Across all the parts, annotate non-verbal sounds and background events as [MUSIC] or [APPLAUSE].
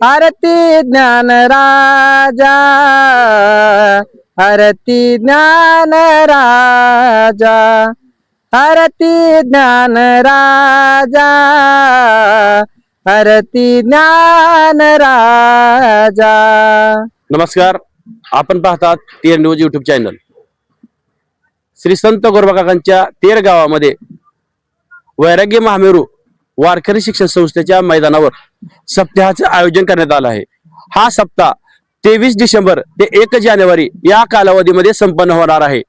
आरती ज्ञान राजा आरती ज्ञान राजा आरती ज्ञान राजा आरती ज्ञान राजा. नमस्कार आपण पाहतात Ter news YouTube channel Shri Sant गोरबाकाकांच्या तेर गावामध्ये वैराग्य महामेरू वारकरी शिक्षण संस्थेच्या मैदानावर सप्ताहाचं आयोजन करण्यात आलं आहे. हा सप्ताह तेवीस डिसेंबर ते एक जानेवारी या कालावधीमध्ये संपन्न होणार आहे.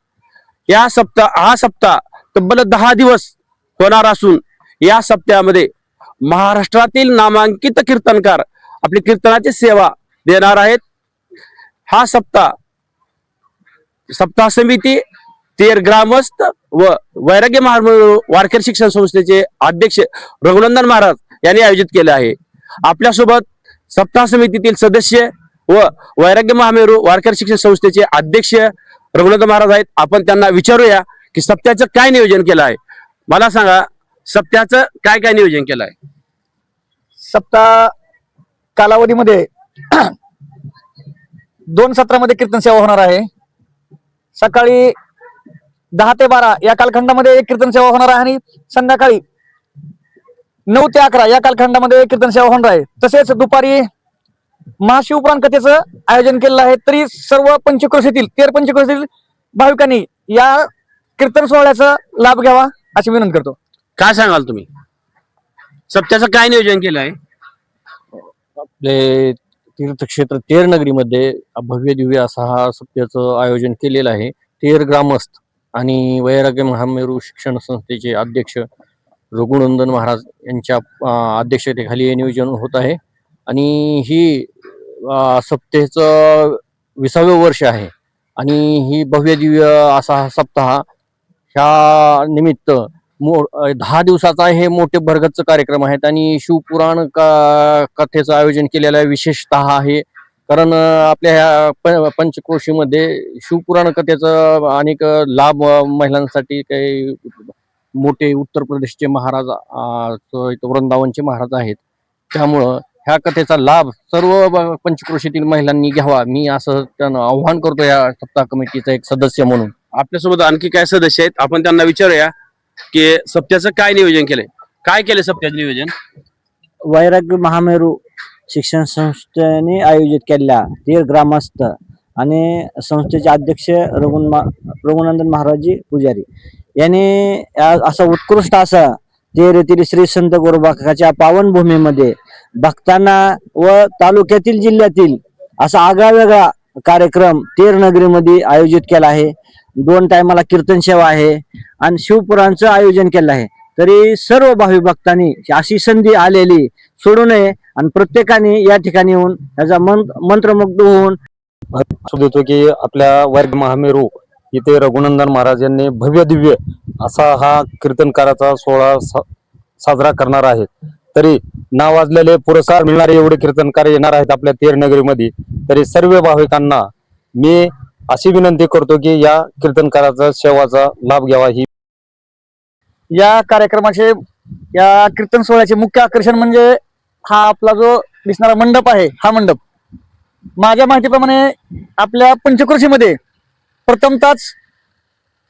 या सप्ताह हा सप्ताह तब्बल दहा दिवस होणार असून या सप्ताहामध्ये महाराष्ट्रातील नामांकित कीर्तनकार आपली कीर्तनाची सेवा देणार आहेत. हा सप्ताह सप्ताह समिती तेर ग्रामस्थ व वैराग्य महार वारखेर शिक्षण संस्थेचे अध्यक्ष रघुनंदन महाराज यांनी आयोजित केले आहे. आपल्यासोबत सप्ताह समितीतील सदस्य व वैराग्य महामेरू वारकरी शिक्षण संस्थेचे अध्यक्ष रघुनाथ महाराज आहेत. आपण त्यांना विचारूया की सप्त्याचं काय नियोजन केलं आहे? मला सांगा सप्त्याचं काय काय नियोजन केलं आहे? सप्ताह कालावधीमध्ये [CLEARS THROAT] दोन सत्रामध्ये कीर्तन सेवा होणार आहे. सकाळी दहा ते बारा या कालखंडामध्ये एक कीर्तन सेवा होणार आहे आणि संध्याकाळी नऊ ते अकरा या कालखंडामध्ये कीर्तन सेवा होणार आहे. तसेच दुपारी महाशिवपुराण कथेचं आयोजन केलेलं आहे. तरी सर्व पंचक्रोशीतील तेर पंचक्रोशीतील भाविकांनी या कीर्तन सोहळ्याचा लाभ घ्यावा अशी विनंती करतो. काय सांगाल तुम्ही? सप्त्याचं काय नियोजन केलं आहे आपले तीर्थक्षेत्र तेर नगरीमध्ये भव्य दिव्य असा हा सप्त्याचं आयोजन केलेलं आहे. तेर ग्रामस्थ आणि वैराग्य महामेरू शिक्षण संस्थेचे अध्यक्ष रघुनंदन महाराज यांच्या अध्यक्षतेखाली हे नियोजन होत आहे. आणि ही सप्तेचं विसावे वर्ष आहे. आणि ही भव्य दिव्य असा हा सप्ताह ह्या निमित्त मो दहा दिवसाचा हे मोठे भरगतचं कार्यक्रम आहेत. आणि शिवपुराण का कथेचं आयोजन केलेलं आहे विशेषतः आहे. कारण आपल्या ह्या प पंचक्रोशीमध्ये शिवपुराण कथेचं अनेक लाभ महिलांसाठी काही मोठे उत्तर प्रदेशचे महाराज वृंदावनचे महाराज आहेत. त्यामुळं ह्या कथेचा लाभ सर्व पंचक्रोशीतील महिलांनी घ्यावा. मी असं त्यांना आव्हान करतो या सप्ताह कमिटीचा एक सदस्य म्हणून. आपल्यासोबत आणखी काय सदस्य आहेत? आपण त्यांना विचारूया की सप्त्याचं काय नियोजन केलंय? काय केलं सप्त्याचं नियोजन? वैराग्य महामेरू शिक्षण संस्थेने आयोजित केलेल्या तीर ग्रामस्थ आणि संस्थेचे अध्यक्ष रघुन रघुनंदन महाराजी पुजारी. यांनी असा असं उत्कृष्ट असं तेर येथील श्री संत गोरबाकाच्या पावनभूमीमध्ये भक्तांना व तालुक्यातील जिल्ह्यातील असा आगळा वेगळा कार्यक्रम तेर नगरीमध्ये आयोजित केला आहे. दोन टायमाला कीर्तन सेवा आहे आणि शिवपुराणचं आयोजन केलं आहे. तरी सर्व भावी भक्तांनी अशी संधी आलेली सोडू नये आणि प्रत्येकाने या ठिकाणी येऊन याचा मंत्र मंत्रमुग्ध होऊन देतो की आपल्या वर्ग महामेरू इथे रघुनंदन महाराज यांनी भव्य दिव्य असा हा कीर्तनकाराचा सोहळा सा- साजरा करणार आहे तरी नावाजलेले पुरस्कार मिळणारे एवढे कीर्तनकार येणार आहेत आपल्या तेरनगरीमध्ये तरी सर्व भाविकांना मी अशी विनंती करतो की या कीर्तनकाराचा सेवाचा लाभ घ्यावा. ही या कार्यक्रमाचे या कीर्तन सोहळ्याचे मुख्य आकर्षण म्हणजे हा आपला जो दिसणारा मंडप आहे हा मंडप. माझ्या माहितीप्रमाणे आपल्या पंचकृषीमध्ये प्रथमताच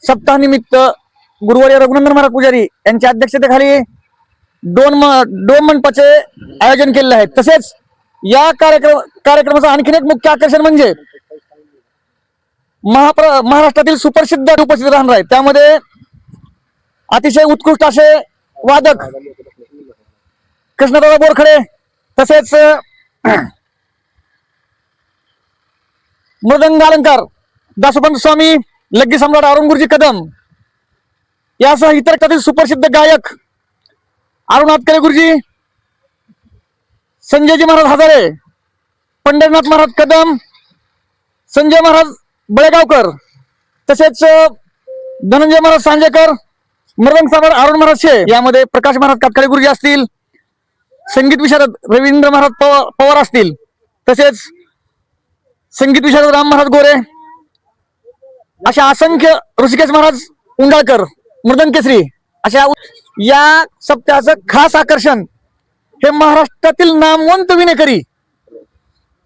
सप्ताहानिमित्त गुरुवारी रघुनंदन महाराज पुजारी यांच्या अध्यक्षतेखाली दोन म- दोन मंडपाचे आयोजन केलेले आहे. तसेच या कार्यक्रम कार्यक्रमाचं आणखीन एक मुख्य आकर्षण म्हणजे महाप्र महाराष्ट्रातील सुप्रसिद्ध उपस्थित राहणार आहे. त्यामध्ये अतिशय उत्कृष्ट असे वादक कृष्णदादा बोरखडे तसेच अं, मृदंग अलंकार दासोपंत स्वामी लग्गी सम्राट अरुण गुरुजी कदम यासह इतर कथित सुप्रसिद्ध गायक अरुण आतकरे गुरुजी संजयजी महाराज हजारे पंढरनाथ महाराज कदम संजय महाराज बळेगावकर तसेच धनंजय महाराज सांजेकर मृदंग सम्राट अरुण महाराज शे यामध्ये प्रकाश महाराज कातकाळे गुरुजी असतील संगीत विशारद रवींद्र महाराज पवार पवार असतील तसेच संगीत विशारद राम महाराज गोरे अशा असंख्य ऋषिकेश महाराज उंडाळकर मृदन केसरी अशा या सप्ताहाचं खास आकर्षण हे महाराष्ट्रातील नामवंत विनेकरी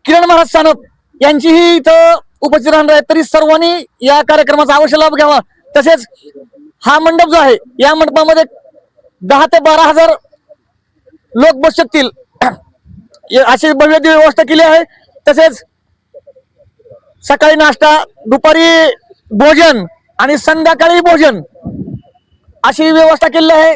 किरण महाराज सानप यांचीही इथं उपस्थित राहणार आहे तरी सर्वांनी या कार्यक्रमाचा अवश्य लाभ घ्यावा. तसेच हा मंडप जो आहे या मंडपामध्ये दहा ते बारा हजार लोक बसू शकतील. [CLEARS THROAT] अशी भव्य व्यवस्था केली आहे. तसेच सकाळी नाश्ता दुपारी भोजन आणि संध्याकाळी भोजन. अशी व्यवस्था केलेली आहे.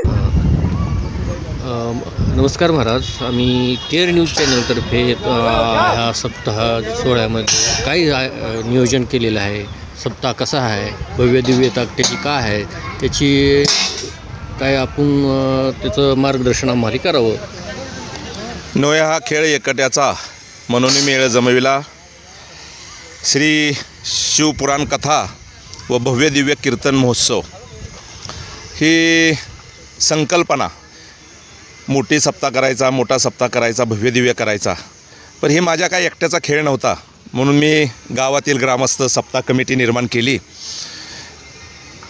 नमस्कार महाराज. आम्ही केअर न्यूज चॅनलतर्फे ह्या सप्ताह सोहळ्यामध्ये काय अ, नियोजन केलेलं आहे. सप्ताह कसा आहे? भव्य दिव्यता त्याची काय आहे? त्याची काय आपण त्याचं मार्गदर्शन आम्हाला करावं? नोया हा खेळ एकट्याचा म्हणून मेळ जमविला. श्री शिवपुराण कथा व भव्य दिव्य कीर्तन महोत्सव. ही संकल्पना मोठी सप्ताह करायचा मोठा सप्ताह करायचा भव्य दिव्य करायचा. पण हे माझ्या काय एकट्याचा खेळ नव्हता. म्हणून मी गावातील ग्रामस्थ सप्ताह कमिटी निर्माण केली.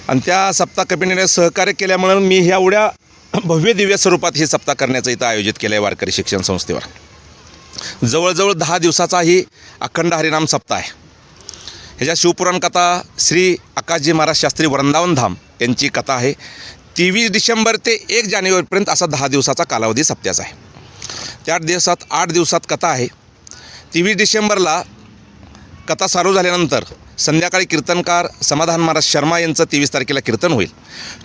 आणि त्या सप्ताह कमिटीने सहकार्य केल्यामुळे मी ह्या एवढ्या भव्य दिव्य स्वरूपात ही सप्ताह करण्याचं इथं आयोजित केलं आहे वारकरी शिक्षण संस्थेवर. जवळजवळ दहा दिवसाचा ही अखंड हरिनाम सप्ताह आहे. ह्याच्या शिवपुराण कथा श्री आकाशजी महाराज शास्त्री वृंदावन धाम यांची कथा आहे. तेवीस डिसेंबर ते एक जानेवारीपर्यंत असा दहा दिवसाचा कालावधी सप्त्याचा आहे. त्या दिवसात आठ दिवसात कथा आहे. तेवीस डिसेंबरला कथा चालू झाल्यानंतर संध्याकाळी कीर्तनकार समाधान महाराज शर्मा यांचं तेवीस तारखेला कीर्तन होईल.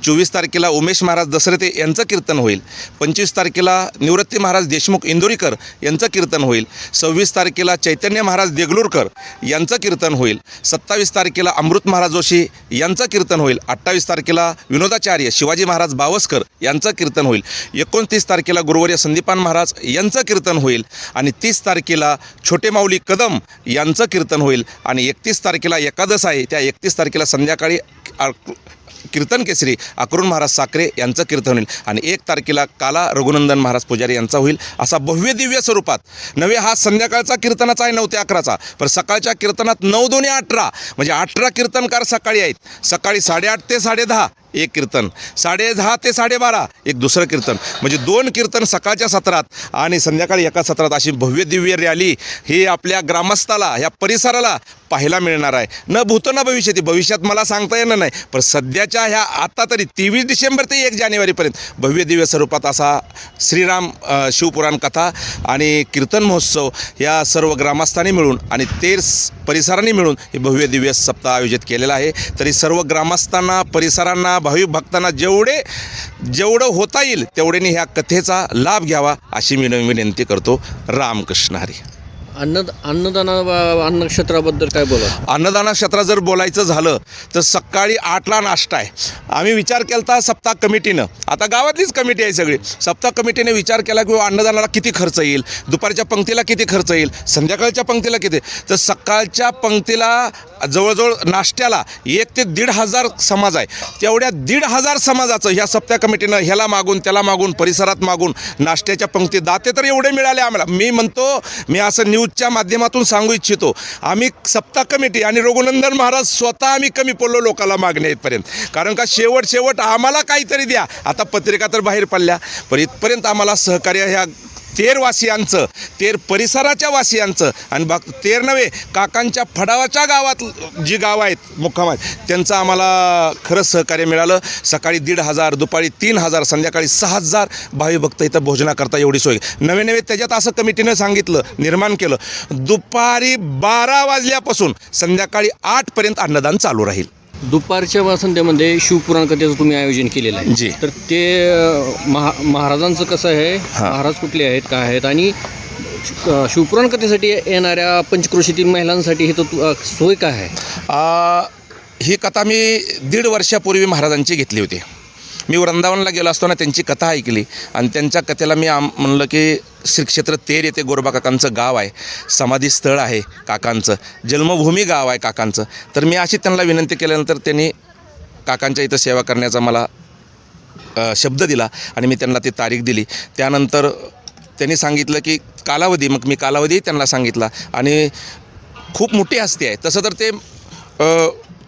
चोवीस तारखेला उमेश महाराज दसरथे यांचं कीर्तन होईल. पंचवीस तारखेला निवृत्ती महाराज देशमुख इंदोरीकर यांचं कीर्तन होईल. सव्वीस तारखेला चैतन्य महाराज देगलूरकर यांचं कीर्तन होईल. सत्तावीस तारखेला अमृत महाराज जोशी यांचं कीर्तन होईल. अठ्ठावीस तारखेला विनोदाचार्य शिवाजी महाराज बावस्कर यांचं कीर्तन होईल. एकोणतीस तारखेला गुरुवर्य संदीपान महाराज यांचं कीर्तन होईल. आणि तीस तारखेला छोटे माऊली कदम यांचं कीर्तन होईल. आणि एकतीस तारखेला एकादश आहे त्या एकतीस तारखेला संध्याकाळी कीर्तन केसरी अकरुण महाराज साखरे यांचं कीर्तन होईल. आणि एक तारखेला काला रघुनंदन महाराज पुजारी यांचा होईल असा भव्य दिव्य स्वरूपात. नवे हा संध्याकाळचा कीर्तनाचा आहे नऊ ते अकराचा. पण सकाळच्या कीर्तनात नऊ दोन्ही अठरा. म्हणजे अठरा कीर्तनकार सकाळी आहेत. सकाळी साडेआठ ते साडेदहा. एक कीर्तन. साडे दहा ते साडेबारा एक दुसरं कीर्तन. म्हणजे दोन कीर्तन सकाळच्या सत्रात आणि संध्याकाळी एका सत्रात अशी भव्य दिव्य रॅली ही आपल्या ग्रामस्थाला ह्या परिसराला पाहायला मिळणार आहे. न भूत न भविष्यती. भविष्यात मला सांगता येणार नाही पण सध्याच्या ह्या आता तरी तेवीस डिसेंबर ते एक जानेवारीपर्यंत भव्य दिव्य स्वरूपात असा श्रीराम शिवपुराण कथा आणि कीर्तन महोत्सव या सर्व ग्रामस्थांनी मिळून आणि ते परिसरांनी मिळून हे भव्य दिव्य सप्ताह आयोजित केलेला आहे. तरी सर्व ग्रामस्थांना परिसरांना भाविक भक्तांना जेवढे जेवढं होता येईल तेवढ्याने ह्या कथेचा लाभ घ्यावा अशी मी विनंती करतो. रामकृष्ण हरी. अन्न अन्नदाना अन्न क्षेत्राबद्दल काय बोला अन्नदाना क्षेत्रात जर बोलायचं झालं तर सकाळी आठला नाश्ता आहे. आम्ही विचार केला होता सप्ताह कमिटीनं. आता गावातलीच कमिटी आहे सगळी. सप्ताह कमिटीने विचार केला की अन्नदानाला किती खर्च येईल? दुपारच्या पंक्तीला किती खर्च येईल? संध्याकाळच्या पंक्तीला किती? तर सकाळच्या पंक्तीला जवळजवळ नाश्त्याला एक ते दीड हजार समाज आहे. तेवढ्या दीड हजार समाजाचं ह्या सप्ताह कमिटीनं ह्याला मागून त्याला मागून परिसरात मागून नाश्त्याच्या पंक्ती दाते तर एवढे मिळाले आम्हाला. मी म्हणतो मी असं न्यूजच्या माध्यमातून सांगू इच्छितो. आम्ही सप्ताह कमिटी आणि रघुनंदन महाराज स्वतः आम्ही कमी पडलो लोकांना. मागण्या इथपर्यंत. कारण का शेवट शेवट आम्हाला काहीतरी द्या. आता पत्रिका तर बाहेर पडल्या. पण इथपर्यंत आम्हाला सहकार्य ह्या तेरवासियांचं तेर परिसराच्या वासियांचं आणि बघ तेर नव्हे काकांच्या फडावाच्या गावात जी गावं आहेत मुक्काम आहेत त्यांचं आम्हाला खरंच सहकार्य मिळालं. सकाळी दीड हजार दुपारी तीन हजार संध्याकाळी सहा हजार भावी भक्त इथं भोजनाकरता एवढी सोय. नवे नवे त्याच्यात असं कमिटीनं सांगितलं निर्माण केलं. दुपारी बारा वाजल्यापासून संध्याकाळी आठपर्यंत अन्नदान चालू राहील. दुपारच्या संध्यामध्ये शिवपुराण कथेचं तुम्ही आयोजन केलेलं आहे. जी. तर ते अ, महा महाराजांचं कसं आहे? महाराज कुठले आहेत काय आहेत? आणि अ, शिवपुराण कथेसाठी येणाऱ्या पंचक्रोशीतील महिलांसाठी हे तो अ, सोय काय आहे? आ, ही कथा मी दीड वर्षापूर्वी महाराजांची घेतली होती. मी वृंदावनला गेलो असताना त्यांची कथा ऐकली. आणि त्यांच्या कथेला मी आम म्हणलं की श्री क्षेत्र तेर येथे गोरबा काकांचं गाव आहे. समाधी स्थळ आहे काकांचं. जन्मभूमी गाव आहे काकांचं. तर मी अशी त्यांना विनंती केल्यानंतर त्यांनी काकांच्या इथं सेवा करण्याचा मला शब्द दिला आणि मी त्यांना ती तारीख दिली. त्यानंतर त्यांनी सांगितलं की कालावधी मग मी कालावधी त्यांना सांगितला. आणि खूप मोठी हस्ती आहे. तसं तर ते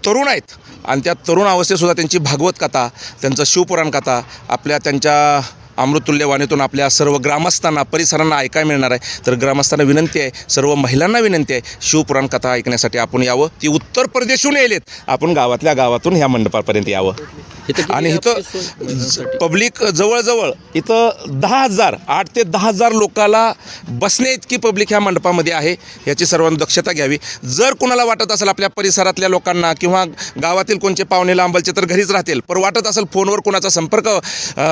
तरुण आहेत. आणि त्या तरुण अवस्थेतसुद्धा त्यांची भागवत कथा त्यांचं शिवपुराण कथा आपल्या त्यांच्या अमृतुल्यवाणीतून आपल्या सर्व ग्रामस्थांना परिसरांना ऐकायला मिळणार आहे. तर ग्रामस्थांना विनंती आहे सर्व महिलांना विनंती आहे शिवपुराण कथा ऐकण्यासाठी आपण यावं. ती उत्तर प्रदेशहून यायलेत. आपण गावातल्या गावातून ह्या मंडपापर्यंत यावं. आणि इथं पब्लिक जवळजवळ इथं दहा हजार आठ ते दहा हजार लोकाला बसण्या इतकी पब्लिक ह्या मंडपामध्ये आहे याची सर्वांनी दक्षता घ्यावी. जर कुणाला वाटत असेल आपल्या परिसरातल्या लोकांना किंवा गावातील कोणचे पाहुणे लांबलचे तर घरीच राहतील पण वाटत असेल फोनवर कोणाचा संपर्क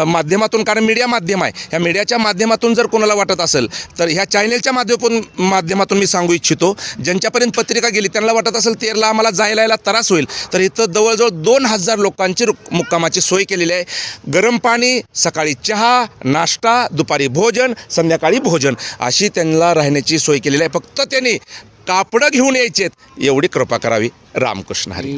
माध्यमातून कारण मीडिया माध्यम आहे. ह्या मीडियाच्या माध्यमातून जर कोणाला वाटत असेल तर ह्या चॅनेलच्या माध्यमातून माध्यमातून मी सांगू इच्छितो ज्यांच्यापर्यंत पत्रिका गेली त्यांना वाटत असेल तेरला आम्हाला जायला यायला त्रास होईल. तर इथं जवळजवळ दोन हजार लोकांची मुक्कामाची सोय केलेली आहे. गरम पाणी सकाळी चहा नाश्ता दुपारी भोजन संध्याकाळी भोजन अशी त्यांना राहण्याची सोय केलेली आहे. फक्त त्यांनी कापडं घेऊन यायचेत. एवढी कृपा करावी. रामकृष्ण हरी.